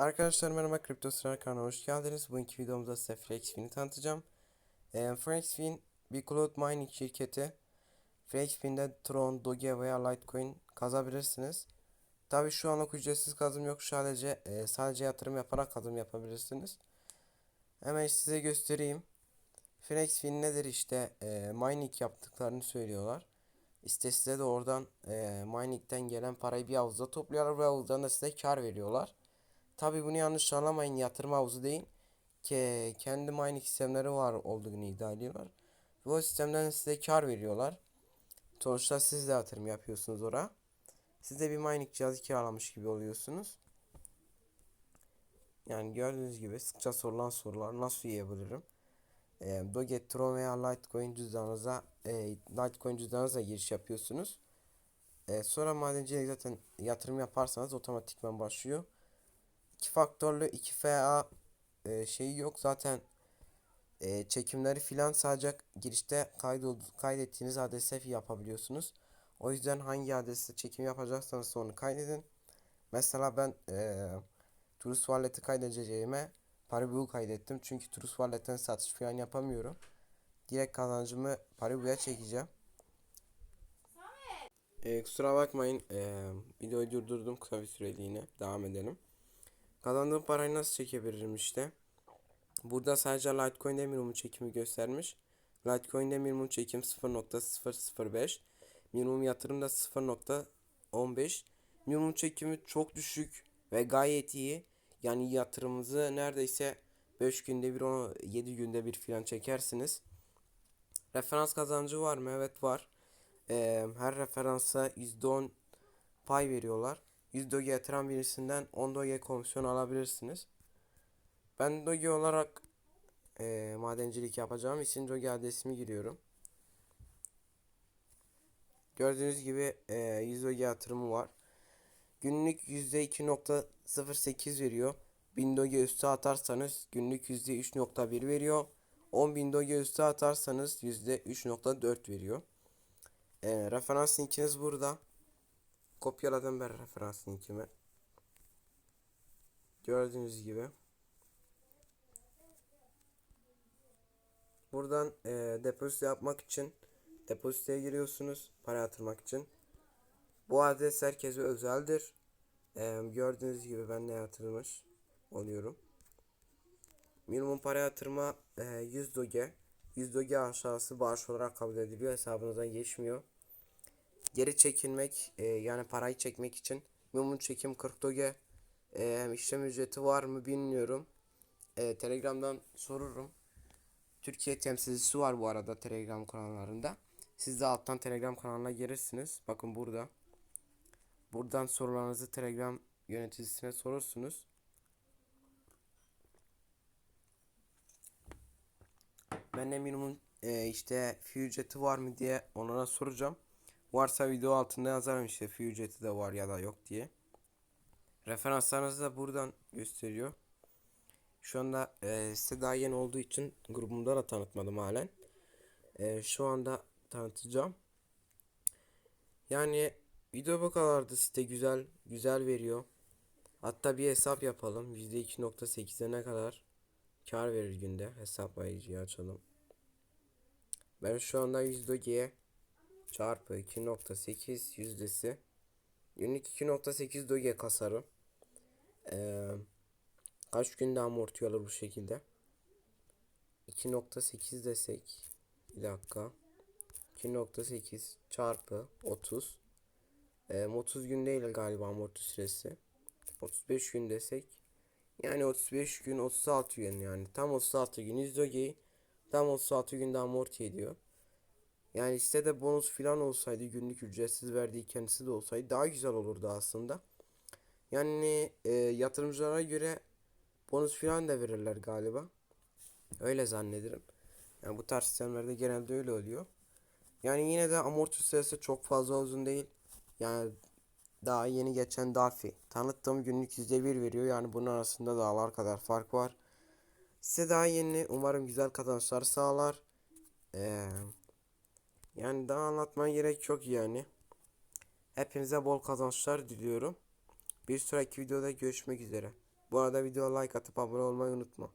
Arkadaşlar merhaba Kripto Sırar kanalına hoş geldiniz. Bugünkü videomuzda size FlexFin'i tanıtacağım. Ee, FlexFin bir cloud mining şirketi. FlexFin'de Tron, Doge veya Litecoin kazabilirsiniz. Tabi şu anlık ücretsiz kazım yok. Sadece e, sadece yatırım yaparak kazım yapabilirsiniz. Hemen size göstereyim. FlexFin nedir işte e, mining yaptıklarını söylüyorlar. İşte size de oradan e, mining'den gelen parayı bir havuzda topluyorlar ve havuzdan da size kar veriyorlar. Tabi bunu yanlış anlamayın yatırım havuzu değil. Ki kendi mining sistemleri var olduğunu iddia ediyorlar. Ve o sistemden size kar veriyorlar. Sonuçta siz de yatırım yapıyorsunuz oraya. Siz de bir mining cihazı kiralamış gibi oluyorsunuz. Yani gördüğünüz gibi sıkça sorulan sorular nasıl yiyebilirim? E, Doge, Tron veya Litecoin cüzdanınıza e, Litecoin cüzdanınıza giriş yapıyorsunuz. E, sonra madencilik zaten yatırım yaparsanız otomatikman başlıyor iki faktörlü 2FA e, şeyi yok. Zaten e, çekimleri filan sadece girişte kaydol kaydettiğiniz adrese yapabiliyorsunuz. O yüzden hangi adrese çekim yapacaksanız onu kaydedin. Mesela ben e, Turist Wallet'i kaydedeceğime Paribu'yu kaydettim. Çünkü Turist Wallet'ten satış falan yapamıyorum. Direkt kazancımı Paribu'ya çekeceğim. E, kusura bakmayın. E, videoyu durdurdum kısa bir süreliğine. Devam edelim. Kazandığım parayı nasıl çekebilirim işte. Burada sadece Litecoin'de minimum çekimi göstermiş. Litecoin'de minimum çekim 0.005. Minimum yatırım da 0.15. Minimum çekimi çok düşük ve gayet iyi. Yani yatırımınızı neredeyse 5 günde bir, 7 günde bir filan çekersiniz. Referans kazancı var mı? Evet var. Ee, her referansa %10 pay veriyorlar. 100 doge yatıran birisinden 10 doge komisyon alabilirsiniz. Ben doge olarak e, madencilik yapacağım için doge adresimi giriyorum. Gördüğünüz gibi e, 100 doge yatırımı var. Günlük %2.08 veriyor. 1000 doge üstü atarsanız günlük %3.1 veriyor. 10.000 doge üstü atarsanız %3.4 veriyor. E, referans linkiniz burada. Kopyaladım ben referans linkimi. Gördüğünüz gibi. Buradan e, depozito yapmak için depozitoya giriyorsunuz. Para yatırmak için. Bu adres herkese özeldir. E, gördüğünüz gibi ben de yatırmış oluyorum. Minimum para yatırma e, 100 doge. 100 doge aşağısı bağış olarak kabul ediliyor. Hesabınıza geçmiyor geri çekilmek e, yani parayı çekmek için minimum çekim 40 doge e, işlem ücreti var mı bilmiyorum. E, Telegram'dan sorurum. Türkiye temsilcisi var bu arada Telegram kanallarında. Siz de alttan Telegram kanalına gelirsiniz. Bakın burada. Buradan sorularınızı Telegram yöneticisine sorursunuz. Ben de minimum e, işte ücreti var mı diye onlara soracağım. Varsa video altında yazarım işte fi ücreti de var ya da yok diye. Referanslarınızı da buradan gösteriyor. Şu anda e, site daha yeni olduğu için grubumda da tanıtmadım halen. E, şu anda tanıtacağım. Yani video bu site güzel güzel veriyor. Hatta bir hesap yapalım. %2.8'e ne kadar kar verir günde hesaplayıcıyı açalım. Ben şu anda %G'ye çarpı 2.8 yüzdesi günlük 2.8 doge kasarım. Ee, kaç günde amorti alır bu şekilde? 2.8 desek bir dakika 2.8 çarpı 30 ee, 30 gün değil galiba amorti süresi 35 gün desek yani 35 gün 36 gün yani tam 36 gün 100 dogeyi tam 36 günde amorti ediyor. Yani sitede bonus falan olsaydı günlük ücretsiz verdiği kendisi de olsaydı daha güzel olurdu aslında. Yani e, yatırımcılara göre bonus falan da verirler galiba. Öyle zannederim. Yani bu tarz sistemlerde genelde öyle oluyor. Yani yine de amorti süresi çok fazla uzun değil. Yani daha yeni geçen Dafi tanıttığım günlük %1 veriyor. Yani bunun arasında dağlar kadar fark var. Size daha yeni umarım güzel kazançlar sağlar. Eee yani daha anlatmaya gerek yok yani. Hepinize bol kazançlar diliyorum. Bir sonraki videoda görüşmek üzere. Bu arada videoya like atıp abone olmayı unutma.